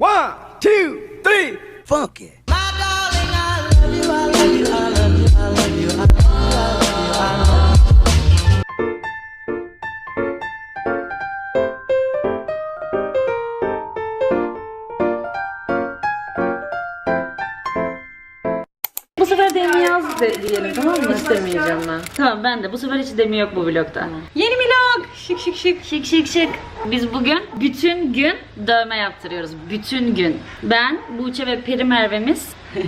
One, two, three, funk de diyelim tamam mı? İstemeyeceğim ben. Tamam ben de bu sefer hiç demi yok bu vlogda. Yeni vlog. Şık şık şık. Şık şık şık. Biz bugün bütün gün dövme yaptırıyoruz. Bütün gün. Ben, Buğçe ve Peri Merve'miz.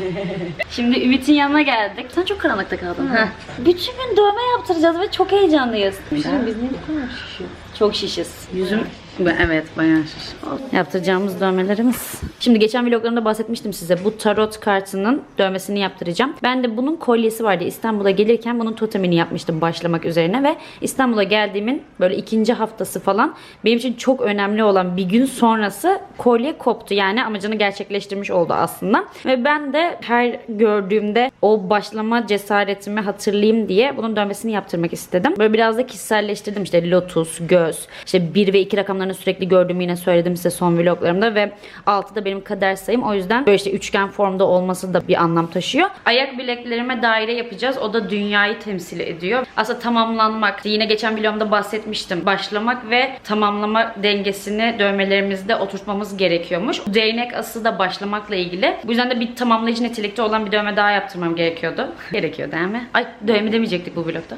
Şimdi Ümit'in yanına geldik. Sen çok karanlıkta kaldın. Heh. Bütün gün dövme yaptıracağız ve çok heyecanlıyız. Biz niye bu kadar şişiyoruz? Çok şişiz. Yüzüm evet bayağı şiş. Yaptıracağımız dövmelerimiz. Şimdi geçen vloglarımda bahsetmiştim size. Bu tarot kartının dövmesini yaptıracağım. Ben de bunun kolyesi vardı. İstanbul'a gelirken bunun totemini yapmıştım başlamak üzerine ve İstanbul'a geldiğimin böyle ikinci haftası falan benim için çok önemli olan bir gün sonrası kolye koptu. Yani amacını gerçekleştirmiş oldu aslında. Ve ben de her gördüğümde o başlama cesaretimi hatırlayayım diye bunun dövmesini yaptırmak istedim. Böyle biraz da kişiselleştirdim işte lotus, göz, işte 1 ve 2 rakamlarını sürekli gördüğümü yine söyledim size son vloglarımda ve 6 da benim kader sayım. O yüzden böyle işte üçgen formda olması da bir anlam taşıyor. Ayak bileklerime daire yapacağız. O da dünyayı temsil ediyor. Aslında tamamlanmak. Yine geçen vlogumda bahsetmiştim. Başlamak ve tamamlama dengesini dövmelerimizde oturtmamız gerekiyormuş. Değnek ası da başlamakla ilgili. Bu yüzden de bir tamamlayıcı nitelikte olan bir dövme daha yaptırmam gerekiyordu. Gerekiyor değil mi? Ay dövme demeyecektik bu vlogda.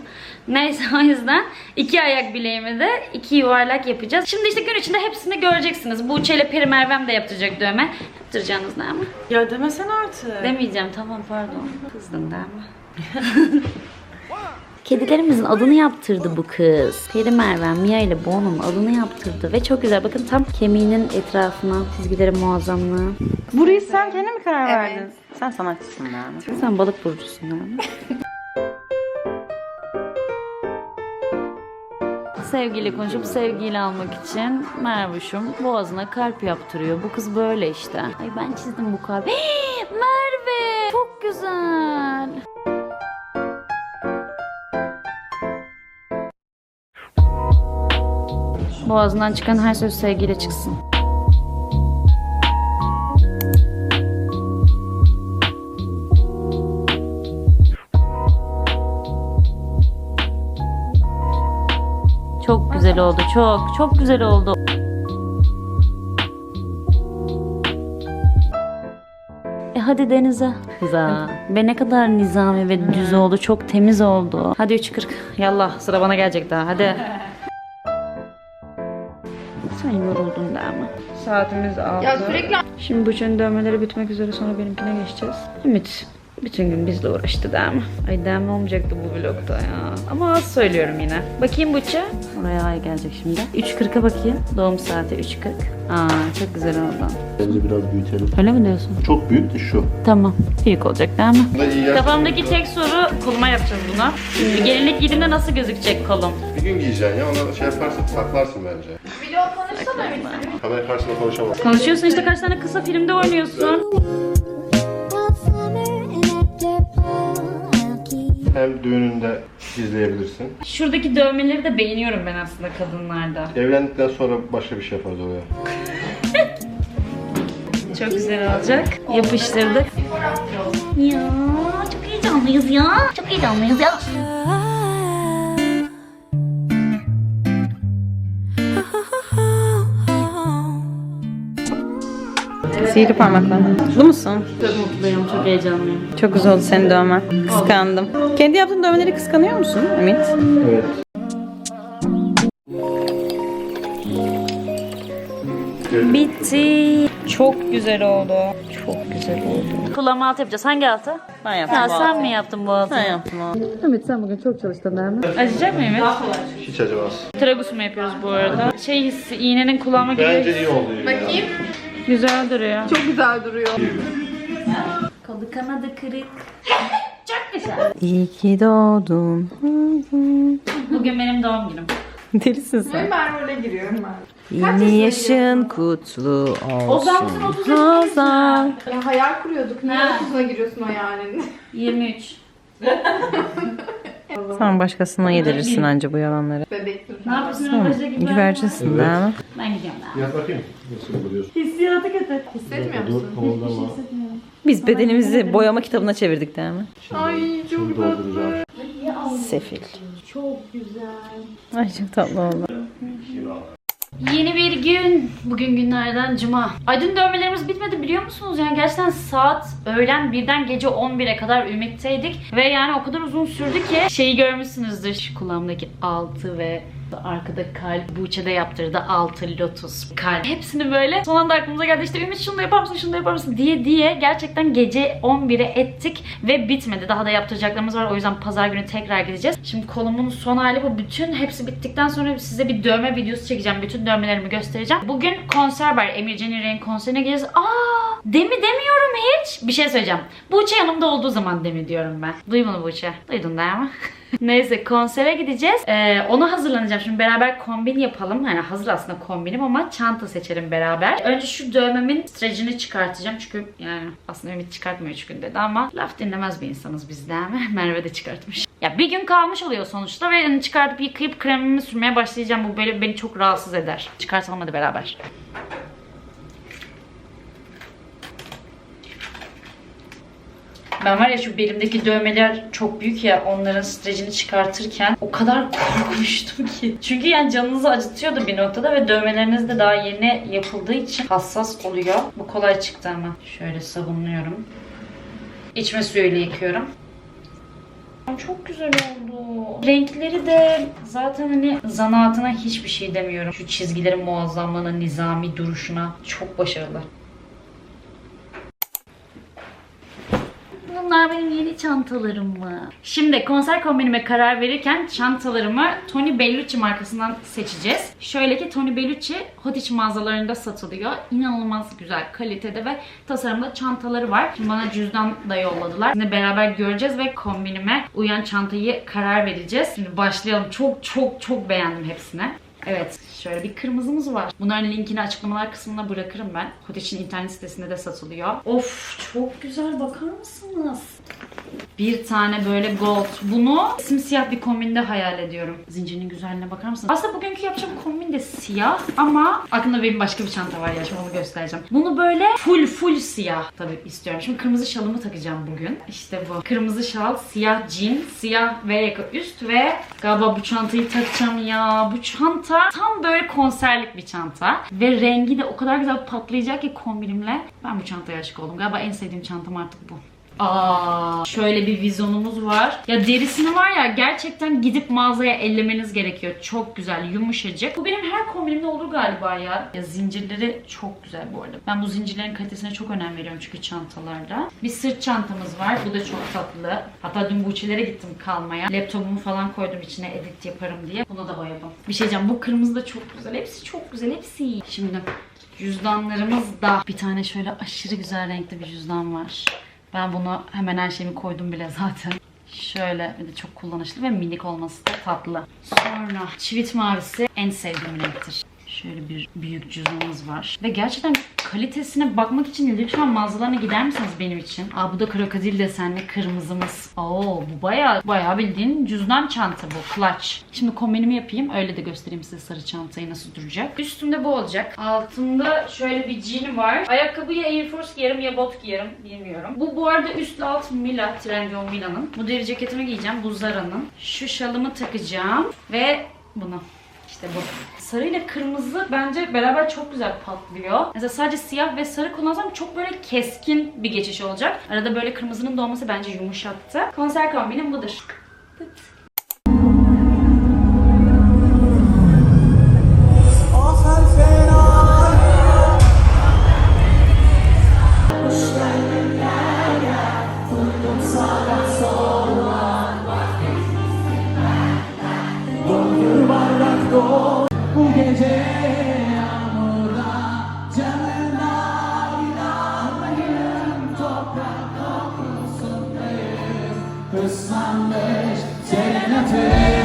Neyse o yüzden iki ayak bileğimi de iki yuvarlak yapacağız. Şimdi işte gün içinde hepsini göreceksiniz. Buğçe ile Peri Mervem de yaptıracak dövme. Yaptıracağınız değil mi? Ya demesen artık. Demeyeceğim tamam pardon. Kızdın değil mi? Kedilerimizin adını yaptırdı bu kız. Peri Merve, Mia ile Bono'nun adını yaptırdı ve çok güzel. Bakın tam kemiğinin etrafına çizgileri muazzamlığı. Burayı sen kendin mi karar verdin? Sen sanatçısın yani. Sen balık burcusun değil Sevgiyle konuşup sevgiyle almak için Mervuş'um boğazına kalp yaptırıyor. Bu kız böyle işte. Ay ben çizdim bu kalbi. Merve! Çok güzel. Boğazından çıkan her söz sevgiyle çıksın. Güzel oldu. Çok çok güzel oldu. E hadi denize. Güzel. Ve ne kadar nizami ve düz oldu. Çok temiz oldu. Hadi 3.40. Yallah sıra bana gelecek daha. Hadi. Sen yoruldun değil mi? Saatimiz aldı. Ya sürekli Şimdi bu dövmeleri bitmek üzere sonra benimkine geçeceğiz. Ümit bütün gün bizle uğraştı değil mi? Ay değil mi olmayacaktı bu vlogda ya. Ama az söylüyorum yine. Bakayım Buçe. Oraya ay gelecek şimdi. 3.40'a bakayım. Doğum saati 3.40. Aa çok güzel oldu. Bence biraz büyütelim. Öyle mi diyorsun? Çok büyük de şu. Tamam. Büyük olacak yer. Kafamdaki tek soru koluma yapacağız bunu. Şimdi gelinlik giydiğimde nasıl gözükecek kolum? Bir gün giyeceksin ya ona şey yaparsın saklarsın bence. vlog konuşsana Ümit. Kamera karşısında konuşamaz. Konuşuyorsun işte kaç tane kısa filmde oynuyorsun. Hem düğününde izleyebilirsin. Şuradaki dövmeleri de beğeniyorum ben aslında kadınlarda. Evlendikten sonra başka bir şey yaparız oraya. Çok güzel olacak. Yapıştırdık. Ya çok heyecanlıyız ya. Çok heyecanlıyız ya. Sihirli parmaklar. Mutlu musun? Çok mutluyum, çok heyecanlıyım. Çok güzel oldu senin dövmen. Kıskandım. Kendi yaptığın dövmeleri kıskanıyor musun Ümit? Evet. Bitti. Çok güzel oldu. Çok güzel oldu. Kulağıma altı yapacağız. Hangi altı? Ben yaptım. Ya bu sen altı. mi yaptın bu altı? Ben yaptım o. Ümit sen bugün çok çalıştın değil mi? Acıyacak mı Ümit? Hiç acımaz. Tragus mu yapıyoruz bu arada? Şey hissi, iğnenin kulağıma giriyor. Bence iyi oldu. ya. Bakayım. Güzel duruyor. Çok güzel duruyor. Kolu kanadı kırık. çok güzel. İyi ki doğdun. Bugün benim doğum günüm. Delisin sen. Ben role giriyorum ben. Yeni yaşın kutlu olsun. Ozan mısın 30 Hazal. Ya hayal kuruyorduk. Niye Ha. 30'una giriyorsun hayalin? 23. Sen başkasına yedirirsin anca bu yalanları. Bebek. Ne yapıyorsun? Güvercinsin değil mi? Ben gidiyorum daha. Yat bakayım. Nasıl buluyorsun? Hissiyatı kötü. Hissetmiyor Dur, musun? kımıldama. Biz bedenimizi boyama kitabına çevirdik değil mi? Ay çok Şimdi dolduracağım. Sefil. Çok güzel. Ay çok tatlı oldu. Yeni bir gün. Bugün günlerden cuma. Ay dün dövmelerimiz bitmedi biliyor musunuz? Yani gerçekten saat öğlen birden gece 11'e kadar ümitteydik. Ve yani o kadar uzun sürdü ki şeyi görmüşsünüzdür. Şu kulağımdaki altı ve arkada kalp. Buğçe'de yaptırdı altı lotus kalp. Hepsini böyle son anda aklımıza geldi. İşte Ümit şunu da yapar mısın şunu da yapar mısın diye diye gerçekten gece 11'e ettik ve bitmedi. Daha da yaptıracaklarımız var. O yüzden pazar günü tekrar gideceğiz. Şimdi kolumun son hali bu. Bütün hepsi bittikten sonra size bir dövme videosu çekeceğim. Bütün dövmelerimi göstereceğim. Bugün konser var. Emir Cenir'in konserine gideceğiz. Aa, demi demiyorum hiç. Bir şey söyleyeceğim. Buğçe yanımda olduğu zaman demi diyorum ben. Duy bunu Buğçe. Duydun değil mi? Neyse konsere gideceğiz. Ee, onu hazırlanacağım. Şimdi beraber kombin yapalım. Yani hazır aslında kombinim ama çanta seçelim beraber. Önce şu dövmemin strecini çıkartacağım. Çünkü yani aslında Ümit çıkartmıyor üç gün dedi ama laf dinlemez bir insanız biz değil mi? Merve de çıkartmış. Ya bir gün kalmış oluyor sonuçta ve yani çıkartıp yıkayıp kremimi sürmeye başlayacağım. Bu böyle beni çok rahatsız eder. Çıkartalım hadi beraber. Ben var ya şu belimdeki dövmeler çok büyük ya onların strecini çıkartırken o kadar korkmuştum ki. Çünkü yani canınızı acıtıyordu bir noktada ve dövmeleriniz de daha yeni yapıldığı için hassas oluyor. Bu kolay çıktı ama. Şöyle sabunluyorum. İçme suyuyla yıkıyorum. Çok güzel oldu. Renkleri de zaten hani zanaatına hiçbir şey demiyorum. Şu çizgilerin muazzamlığına, nizami duruşuna çok başarılı. Bunlar benim yeni çantalarım mı? Şimdi konser kombinime karar verirken çantalarımı Tony Bellucci markasından seçeceğiz. Şöyle ki Tony Bellucci Hot mağazalarında satılıyor. İnanılmaz güzel kalitede ve tasarımda çantaları var. Şimdi bana cüzdan da yolladılar. Şimdi beraber göreceğiz ve kombinime uyan çantayı karar vereceğiz. Şimdi başlayalım. Çok çok çok beğendim hepsini. Evet, şöyle bir kırmızımız var. Bunların linkini açıklamalar kısmına bırakırım ben. Koteç'in internet sitesinde de satılıyor. Of, çok güzel bakar mısınız? Bir tane böyle gold. Bunu simsiyah bir kombinde hayal ediyorum. Zincirinin güzelliğine bakar mısınız? Aslında bugünkü yapacağım kombin de siyah ama aklımda benim başka bir çanta var ya. Şimdi onu göstereceğim. Bunu böyle full full siyah tabii istiyorum. Şimdi kırmızı şalımı takacağım bugün. İşte bu. Kırmızı şal, siyah jean, siyah V yaka üst ve galiba bu çantayı takacağım ya. Bu çanta tam böyle konserlik bir çanta. Ve rengi de o kadar güzel patlayacak ki kombinimle. Ben bu çantaya aşık oldum. Galiba en sevdiğim çantam artık bu. Aa, şöyle bir vizyonumuz var. Ya derisini var ya gerçekten gidip mağazaya ellemeniz gerekiyor. Çok güzel, yumuşacık. Bu benim her kombinimde olur galiba ya. Ya zincirleri çok güzel bu arada. Ben bu zincirlerin kalitesine çok önem veriyorum çünkü çantalarda. Bir sırt çantamız var. Bu da çok tatlı. Hatta dün Buğçe'lere gittim kalmaya. Laptopumu falan koydum içine edit yaparım diye. Buna da bayıldım. Bir şey diyeceğim. Bu kırmızı da çok güzel. Hepsi çok güzel. Hepsi. Şimdi cüzdanlarımız da bir tane şöyle aşırı güzel renkli bir cüzdan var. Ben bunu hemen her şeyimi koydum bile zaten. Şöyle bir de çok kullanışlı ve minik olması da tatlı. Sonra çivit mavisi en sevdiğim renktir. Şöyle bir büyük cüzdanımız var. Ve gerçekten kalitesine bakmak için lütfen mağazalarına gider misiniz benim için? Aa bu da krokodil desenli kırmızımız. Oo bu bayağı bayağı bildiğin cüzdan çanta bu. Clutch. Şimdi kombinimi yapayım. Öyle de göstereyim size sarı çantayı nasıl duracak. Üstümde bu olacak. Altımda şöyle bir jean var. Ayakkabıyı Air Force giyerim ya bot giyerim bilmiyorum. Bu bu arada üst alt Mila. Trendyol Mila'nın. Bu deri ceketimi giyeceğim. Bu Zara'nın. Şu şalımı takacağım. Ve bunu. İşte bu. Sarı ile kırmızı bence beraber çok güzel patlıyor. Mesela sadece siyah ve sarı kullansam çok böyle keskin bir geçiş olacak. Arada böyle kırmızının doğması bence yumuşattı. Konser kombinim budur. Tıt. Islanmış serenatı